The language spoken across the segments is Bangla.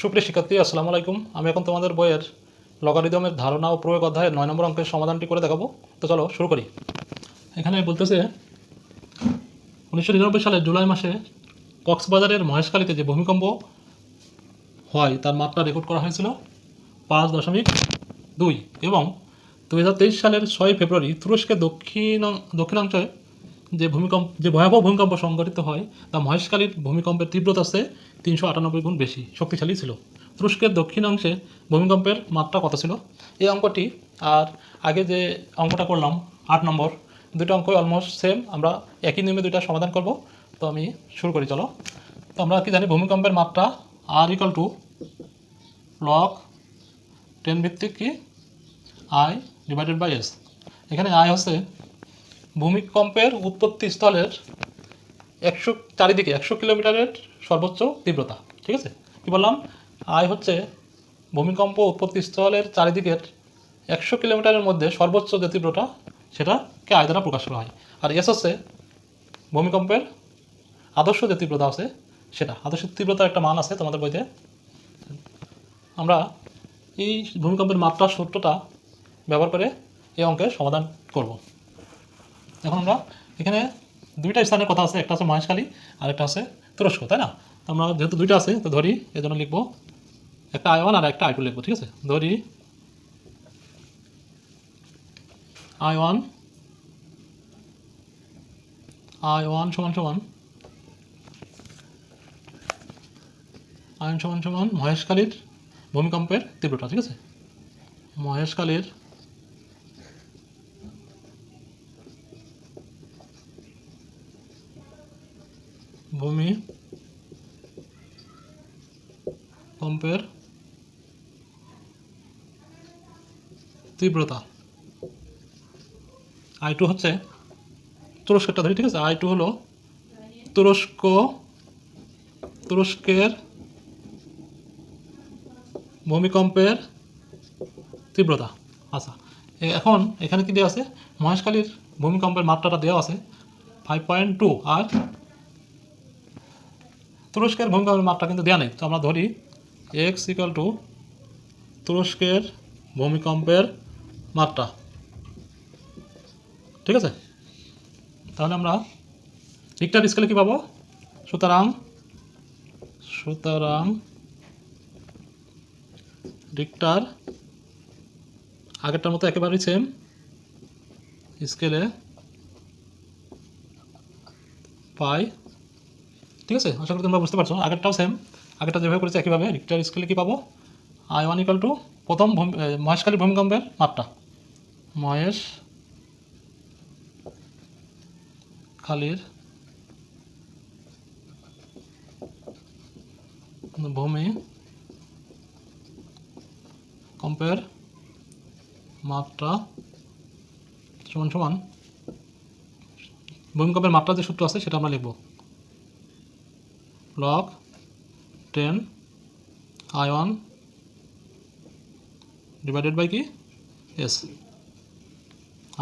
সুপ্রিয় শিক্ষার্থী, আসসালামু আলাইকুম। আমি এখন তোমাদের বইয়ের লগারিদমের ধারণা ও প্রয়োগ অধ্যায়ের নয় নম্বর অঙ্কের সমাধানটি করে দেখাবো। তো চলো, শুরু করি। এখানে বলতেছে, উনিশশো নিরানব্বই সালের জুলাই মাসে কক্সবাজারের মহেশখালীতে যে ভূমিকম্প হয়, তার মাত্রা রেকর্ড করা হয়েছিল পাঁচ দশমিক দুই এবং দু হাজার তেইশ সালের ছয় ফেব্রুয়ারি তুরস্কের দক্ষিণ দক্ষিণাংশে যে ভূমিকম্প, যে ভয়াবহ ভূমিকম্প সংঘটিত হয়, তা মহেশকালীর ভূমিকম্পের তীব্রতা আছে তিনশো আটানব্বই গুণ বেশি, শক্তিশালী ছিল। তুরস্কের দক্ষিণাংশে ভূমিকম্পের মাত্রা কত ছিল? এই অঙ্কটি, আর আগে যে অঙ্কটা করলাম, আট নম্বর, দুটো অঙ্কই অলমোস্ট সেম আমরা একই নিয়মে দুইটা সমাধান করব। তো আমি শুরু করি, চলো। তো আমরা কি জানি, ভূমিকম্পের মাত্রা আর ইকাল টু লক টেন ভিত্তিক কি? আই ডিভাইডেড বাই এস এখানে আই হচ্ছে ভূমিকম্পের উৎপত্তি স্থলের একশো, চারিদিকে একশো কিলোমিটারের সর্বোচ্চ তীব্রতা, ঠিক আছে? কী বললাম? আয় হচ্ছে ভূমিকম্প উৎপত্তি স্থলের চারিদিকের একশো কিলোমিটারের মধ্যে সর্বোচ্চ যে তীব্রতা সেটাকে আয় দ্বারা প্রকাশ করা হয়? আর এস হচ্ছে ভূমিকম্পের আদর্শ যে তীব্রতা আছে, সেটা। আদর্শ তীব্রতার একটা মান আছে তোমাদের বইতে। আমরা এই ভূমিকম্পের মাত্রা সূত্রটা ব্যবহার করে এই অঙ্কের সমাধান করব। এখন আমরা এখানে দুইটা স্থানের কথা আছে, একটা আছে মহেশখালী আর একটা আছে তুরস্ক, তাই না? তো আমরা যেহেতু দুইটা আছে, তো ধরি এই জন্য লিখব একটা আই ওয়ান আর একটা আই টু লিখব, ঠিক আছে? ধরি আই ওয়ান আই ওয়ান সমান সমান আই ওয়ান সমান সমান মহেশখালীর ভূমিকম্পের তীব্রতা, ঠিক আছে? মহেশখালীর ভূমি কম্পের তীব্রতা। আই টু হচ্ছে তুরস্কেরটা ধরি ঠিক আছে? আই টু হলো তুরস্ক, তুরস্কের ভূমিকম্পের তীব্রতা। আচ্ছা এখন এখানে কি দেওয়া আছে? মহেশখালীর ভূমিকম্পের মাত্রাটা দেওয়া আছে ফাইভ পয়েন্ট টু আর তুরস্কের ভূমিকম্পের মাপটা কিন্তু দেওয়া নেই। তো আমরা ধরি এক্স ইকাল টু তুরস্কের ভূমিকম্পের মাত্রা। ঠিক আছে? তাহলে আমরা রিক্টার স্কেলে কী পাবো? সুতরাং সুতরাং রিক্টার আগেরটার মতো একেবারেই সেম স্কেলে পাই ঠিক আছে? আশা করি তোমরা বুঝতে পারছ। আগেরটাও সেম আগেরটা যেভাবে করেছে একইভাবে। রিক্টার স্কেলে কী পাবো? আই ওয়ান ইকাল টু প্রথম মহেশখালী ভূমিকম্পের মাত্রা মহেশ খালির ভূমি কম্পের মাত্রা সমান সমান। ভূমিকম্পের মাত্রা যে সূত্র আছে, সেটা আমরা লিখব। Ten I one divided by কি? এস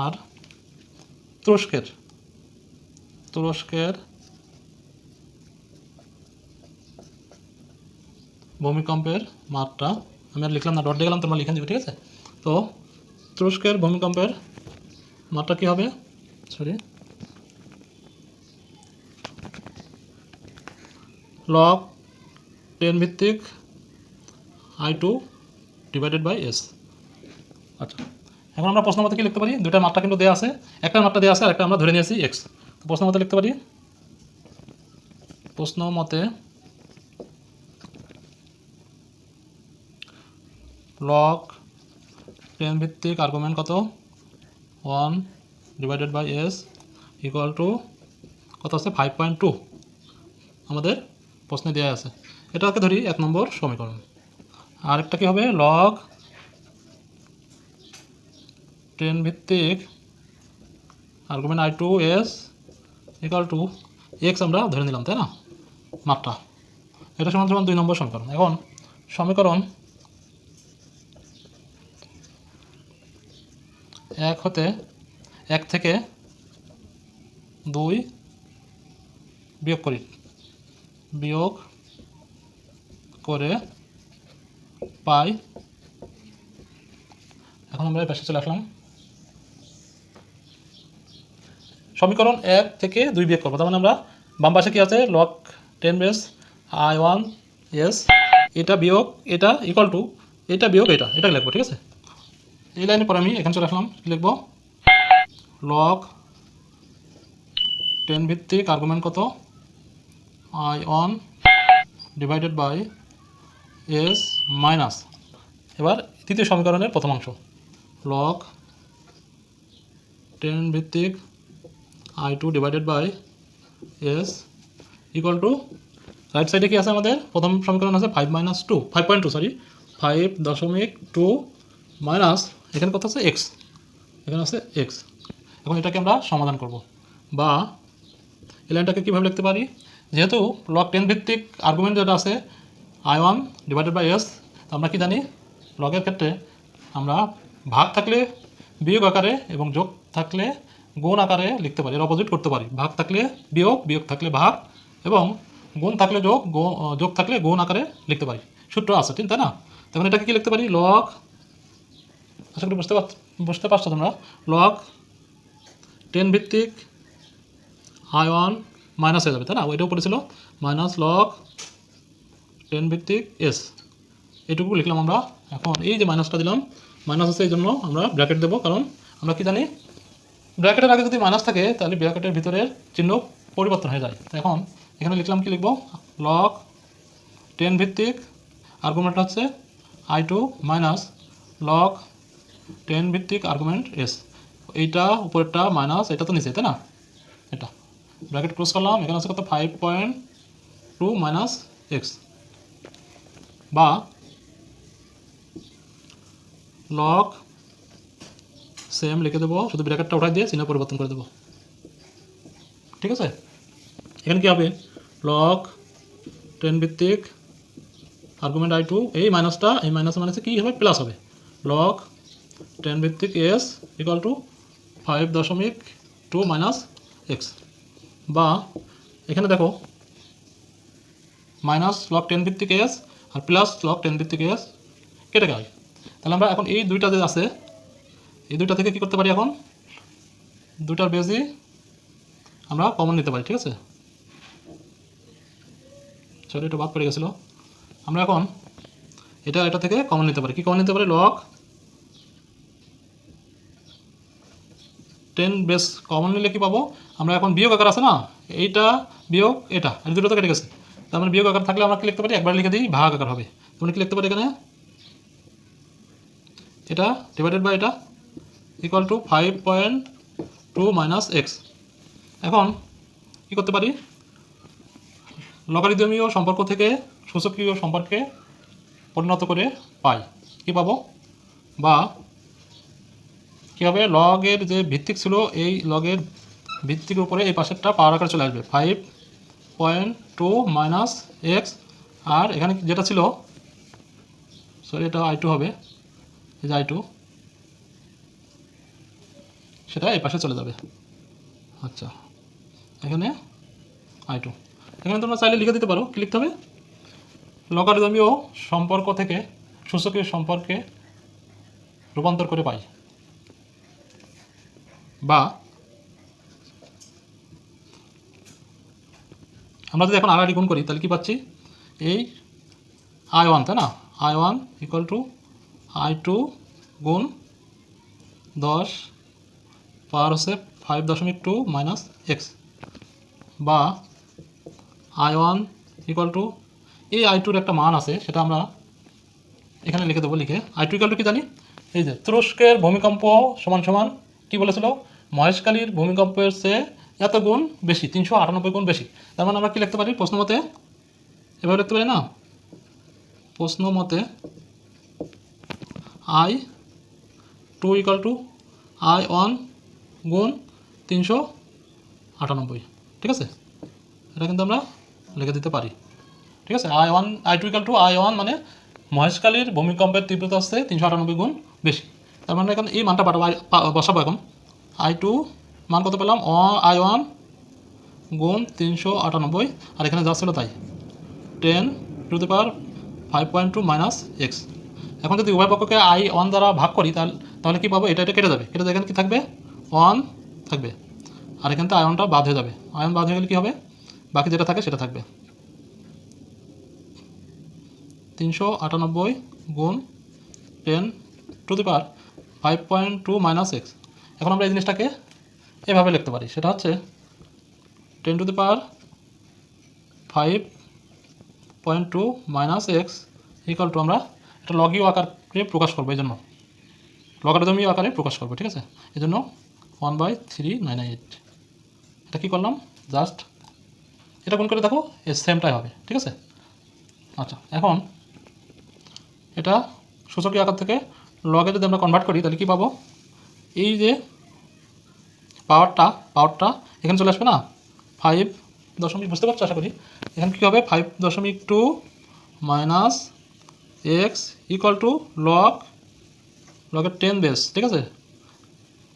আর তুরস্কের তুরস্কের ভূমিকম্পের মাত্রা, আমি আর লিখলাম না ডট দিয়ে গেলাম তোমরা লিখে দিবে ঠিক আছে? তো তুরস্কের ভূমিকম্পের মাত্রা কী হবে? সরি লগ টেন ভিত্তিক I two divided by S আচ্ছা এখন আমরা প্রশ্ন কি লিখতে পারি? দুটা মাত্রা কিন্তু দেওয়া আছে। একটা মাত্রা দেওয়া আছে আর একটা আমরা ধরে নিয়েছি এক্স তো প্রশ্ন লিখতে পারি? প্রশ্ন মতে লগ টেন ভিত্তিক আর্গুমেন্ট কত? One divided by S equal to কত আছে? ফাইভ পয়েন্ট টু আমাদের প্রশ্নে দেওয়া আছে। এটাকে ধরি এক নম্বর সমীকরণ। আরেকটা কী হবে? লগ টেন ভিত্তিক argument I two S equal to X আমরা ধরে নিলাম, তাই না? মাত্রা এটা সমান সমান দুই নম্বর সমীকরণ। এখন সমীকরণ এক হতে এক থেকে দুই বিয়োগ করি। বিয়োগ করে পাই। এখন আমরা পাশে চলে আসলাম। সমীকরণ এক থেকে দুই বিয়োগ করব। তার মানে আমরা বাম পাশে কী আছে? Log ten base I one S এটা বিয়োগ, এটা ইকুয়াল টু এটা বিয়োগ, এটা এটা লিখব, ঠিক আছে? এই লাইনের পর আমি এখানে চলে আসলাম লিখব? লক টেন ভিত্তিক আর্গুমেন্ট কত? I one divided by S minus এবার তৃতীয় সমীকরণের প্রথম অংশ। লক টেন ভিত্তিক I two divided by S equal to right সাইডে কি আছে আমাদের? প্রথম সমীকরণ আছে five minus two five point two sorry five দশমিক টু মাইনাস এখানে কত আছে? এক্স এখানে আছে এক্স এখন এটাকে আমরা সমাধান করব। বা এই লাইনটাকে কীভাবে লিখতে পারি? যেহেতু লক টেন ভিত্তিক আর্গুমেন্ট যেটা আছে I one divided by S আমরা কি জানি? লগের ক্ষেত্রে আমরা ভাগ থাকলে বিয়োগ আকারে এবং যোগ থাকলে গুণ আকারে লিখতে পারি, এর অপোজিট করতে পারি। ভাগ থাকলে বিয়োগ বিয়োগ থাকলে ভাগ এবং গুণ থাকলে যোগ যোগ থাকলে গুণ আকারে লিখতে পারি। সূত্র আছে, ঠিক, তাই না? তখন এটাকে কি লিখতে পারি? লক আশা করি বুঝতে পার বুঝতে পারছ তোমরা? লক টেন ভিত্তিক আই ওয়ান মাইনাস হয়ে যাবে তাই না ওইটাও উপরে মাইনাস লগ টেন ভিত্তিক এস এটুকু লিখলাম আমরা। এখন এই যে মাইনাসটা দিলাম মাইনাস আছে এই জন্য আমরা ব্র্যাকেট দেবো। কারণ আমরা কি জানি ব্র্যাকেটের আগে যদি মাইনাস থাকে, তাহলে ব্র্যাকেটের ভিতরের চিহ্ন পরিবর্তন হয়ে যায়। এখন এখানে লিখলাম কি লিখব? লগ টেন ভিত্তিক আর্গুমেন্ট হচ্ছে I two minus log ten ভিত্তিক আর্গুমেন্ট এস এইটা, উপরেরটা মাইনাস এটা তো নিচে, তাই না? এটা। ব্র্যাকেট ক্লোজ করলাম, এখানে আছে কত? Five point two minus X বা লগ সেম লিখে দেবো, শুধু ব্র্যাকেটটা উঠাই দিয়ে চিহ্ন পরিবর্তন করে দেবো। ঠিক আছে? এখানে কী হবে? লগ টেন ভিত্তিক আর্গুমেন্ট আই টু এই মাইনাসটা এই মাইনাস মাইনাসে কী? হবে প্লাস হবে। লগ টেন ভিত্তিক এস ইকুয়াল টু ফাইভ দশমিক টু মাইনাস এক্স বা এখানে দেখো মাইনাস লগ টেন ভিত্তিক এস আর প্লাস লগ টেন ভিত্তিক এস কেটে গেল। তাহলে আমরা এখন এই দুইটা যে আছে, এই দুইটা থেকে কী করতে পারি এখন? দুইটার বেজি আমরা কমন নিতে পারি, ঠিক আছে? সরি এটা বাদ পড়ে গেছিল। আমরা এখন এটা এটা থেকে কমন নিতে পারি। কি কমন নিতে পারি? লগ টেন বেস কমন নিলে কি পাবো? আমরা এখন বিয়োগ আকার আছে না? এইটা বিয়োগ এটা এই দুটো তো কেটে গেছে। তার মানে বিয়োগ আকার থাকলে আমরা কি লিখতে পারি? একবার লিখে দিই, ভাগ আকার হবে। তুমি কি লিখতে পারি এখানে? এটা ডিভাইডেড বাই এটা equal to five point two minus X এখন কী করতে পারি? লগারিদমীয় সম্পর্ক থেকে সূচকীয় সম্পর্কে পরিণত করে পাই। কি পাবো? বা কী হবে লগের যে ভিত্তিক ছিল, এই লগের ভিত্তির উপরে এই পাশেরটা পাওয়ার আকারে চলে আসবে। Five point two minus X আর এখানে যেটা ছিল সরি এটা আই টু হবে, এই যে আই টু সেটা এই পাশে চলে যাবে। আচ্ছা এখানে আই টু এখানে তোমরা চাইলে লিখে দিতে পারো, কি লিখতে হবে? লগারিদমীয় সম্পর্ক থেকে সূচকীয় সম্পর্কে রূপান্তর করে পাই। বা আমরা যদি এখন আড়াআড়ি গুণ করি, তাহলে কি পাচ্ছি? এই আই ওয়ান তাই না? I one equal to I two গুণ দশ পাওয়ার হচ্ছে ফাইভ দশমিক টু মাইনাস এক্স বা আই ওয়ান ইকুয়াল টু এই আই টুর একটা মান আছে, সেটা আমরা এখানে লিখে দেবো, লিখে। আই টু ইকুয়াল টু কি জানি? এই যে তুরস্কের ভূমিকম্প সমান সমান কি বলেছিল? মহেশকালীর ভূমিকম্পের চেয়ে এত গুণ বেশি, তিনশো আটানব্বই গুণ বেশি। তার মানে আমরা কি লিখতে পারি? প্রশ্ন মতে? এভাবে লিখতে পারি না? প্রশ্ন মতে I two equal to I one গুণ তিনশো আটানব্বই। ঠিক আছে? এটা কিন্তু আমরা লিখে দিতে পারি। ঠিক আছে? I one I two equal to I one মানে মহেশকালীর ভূমিকম্পের তীব্রতা আসছে তিনশো আটানব্বই গুণ বেশি। তার মানে এখন এই মানটা পাঠাবো বসাবো এখন আই টু, মান কত পেলাম? অ, আই ওয়ান গুণ তিনশো আটানব্বই আর এখানে যা ছিল তাই। Ten to the power five point two minus X. এখন যদি উভয় পক্ষকে আই ওয়ান দ্বারা ভাগ করি তাহলে কী পাবো? এটা এটা কেটে যাবে। কেটে এখানে কী থাকবে? ওয়ান থাকবে। আর এখান থেকে আয়নটা বাদ হয়ে যাবে। আয়ন বাদ হয়ে গেলে কী হবে? বাকি যেটা থাকে, সেটা থাকবে। তিনশো আটানব্বই গুণ ten to the power five point two minus X এখন আমরা এই জিনিসটাকে এভাবে লিখতে পারি। সেটা হচ্ছে ten to the power five point two minus X equal to আমরা এটা লগিও আকারে প্রকাশ করব এই জন্য লগারিদমীয় আকারে প্রকাশ করব, ঠিক আছে? এই জন্য one by three nine eight এটা কী করলাম? জাস্ট এটা গুণ করে দেখো এর সেমটাই হবে, ঠিক আছে? আচ্ছা এখন এটা সূচকীয় আকার থেকে লগে যদি আমরা কনভার্ট করি, তাহলে কী পাবো? এই যে পাওয়ারটা পাওয়ারটা এখানে চলে আসবে না? ফাইভ দশমিক, বুঝতে পারছ আশা করি? এখানে কী হবে? ফাইভ দশমিক two minus X equal to log লগের টেন বেস ঠিক আছে?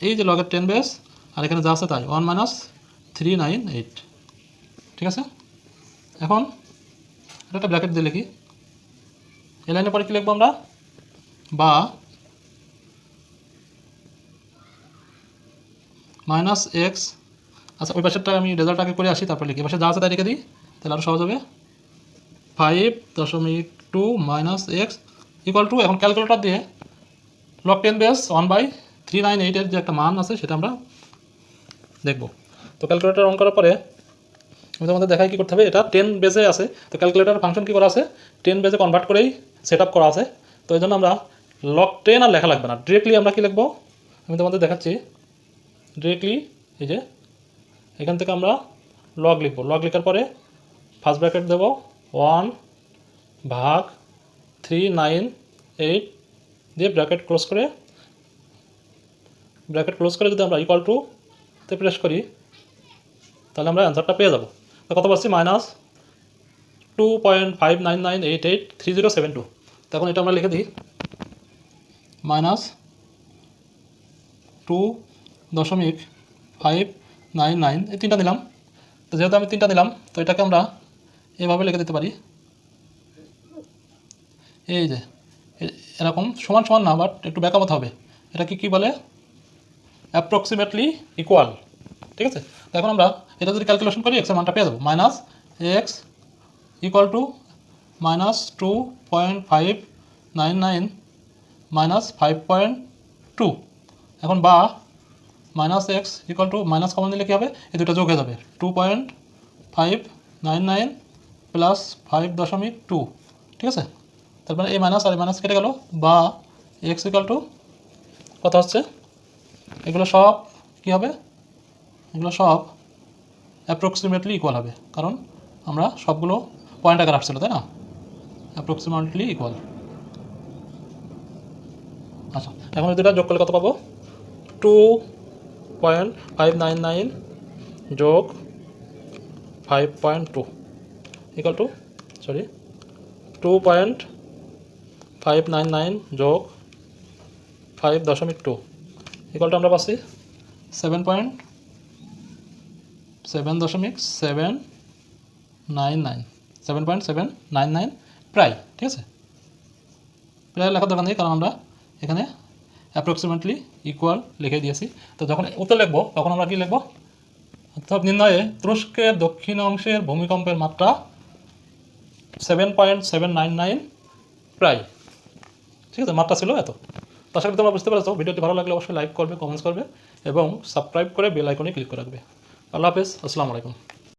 এই যে লগের টেন বেস আর এখানে যা আছে তাই one minus three nine eight ঠিক আছে? এখন এটা একটা ব্র্যাকেট দিয়ে লিখি। এই লাইনের পরে কী লিখব আমরা? বা মাইনাস এক্স। আচ্ছা ওই পাশেরটা আমি রেজাল্ট আগে করে আসি, তারপর লিখি। পাশে যা আছে তাই রেখে দিই, তাহলে আরও সহজ হবে। ফাইভ দশমিক two minus X equal to এখন ক্যালকুলেটর দিয়ে log ten base one by three nine এইটের যে একটা মান আছে, সেটা আমরা দেখব। তো ক্যালকুলেটর অন করার পরে আমি তোমাদের দেখাই কী করতে হবে, এটা টেন বেজে আছে। তো ক্যালকুলেটর ফাংশন কী করা আছে? টেন বেজে কনভার্ট করেই সেট করা আছে। তো এই জন্য আমরা লক টেন আর লেখা লাগবে না। ডিরেক্টলি আমরা কী লিখব? আমি তোমাদের দেখাচ্ছি। ডিরেক্টলি এই যে, এখান থেকে আমরা লগ লিখব। লগ লেখার পরে ফার্স্ট ব্র্যাকেট দেবো। ওয়ান ভাগ থ্রি নাইন এইট দিয়ে ব্র্যাকেট ক্লোজ করে ব্র্যাকেট ক্লোজ করে যদি আমরা ইকুয়াল টু তে প্রেস করি, তাহলে আমরা অ্যান্সারটা পেয়ে যাব। তো কত পাচ্ছি? Minus two point five nine nine eight eight three zero seven two তখন এটা আমরা লিখে দিই। মাইনাস টু দশমিক ফাইভ নাইন নাইন এই তিনটা দিলাম তো যেহেতু আমি তিনটা দিলাম তো এটাকে আমরা এভাবে লিখে দিতে পারি। এই যে এরকম সমান সমান না বাট একটু ব্যাকামত হবে। এটা কি কী বলে? অ্যাপ্রক্সিমেটলি ইকুয়াল ঠিক আছে? তো এখন আমরা এটা যদি ক্যালকুলেশন করি এক্সের মানটা পেয়ে যাব। Minus X equal to minus two point five nine nine minus five point two এখন বা minus X equal to minus common দিলে কী হবে? এই দুটো যোগ হয়ে যাবে। Two point five nine nine plus five দশমিক টু ঠিক আছে? তারপরে এই মাইনাস আর এই মাইনাস কেটে গেল। বা এক্স ইকুয়াল টু কত হচ্ছে? এগুলো সব কী হবে? এগুলো সব অ্যাপ্রক্সিমেটলি ইকুয়াল হবে। কারণ আমরা সবগুলো পয়েন্ট আকার আসছিল, তাই না? অ্যাপ্রক্সিমেটলি ইকুয়াল আচ্ছা এখন দুটা যোগ করলে কত পাবো? Two point five nine nine যোগ five point two equal to sorry two point five nine nine যোগ ফাইভ দশমিক টু ইকুয়ালটা আমরা পাচ্ছি সেভেন পয়েন্ট সেভেন দশমিক seven nine nine seven point seven nine nine প্রায়, ঠিক আছে? প্রায় লেখার দরকার নেই, কারণ আমরা এখানে অ্যাপ্রক্সিমেটলি ইকুয়াল লিখে দিয়েছি। তো যখন উত্তর লিখব, তখন আমরা কি লিখব? অর্থাৎ নির্ণয়ে তুরস্কের দক্ষিণ অংশের ভূমিকম্পের মাত্রা seven point seven nine nine প্রায়। ঠিক আছে, মাত্রা ছিল এত। তো আশা করি তোমরা বুঝতে পেরেছ। ভিডিওটি ভালো লাগলে অবশ্যই লাইক করবে কমেন্টস করবে এবং সাবস্ক্রাইব করে বেল আইকনে ক্লিক করে রাখবে। আল্লাহ হাফেজ, আসসালামু আলাইকুম।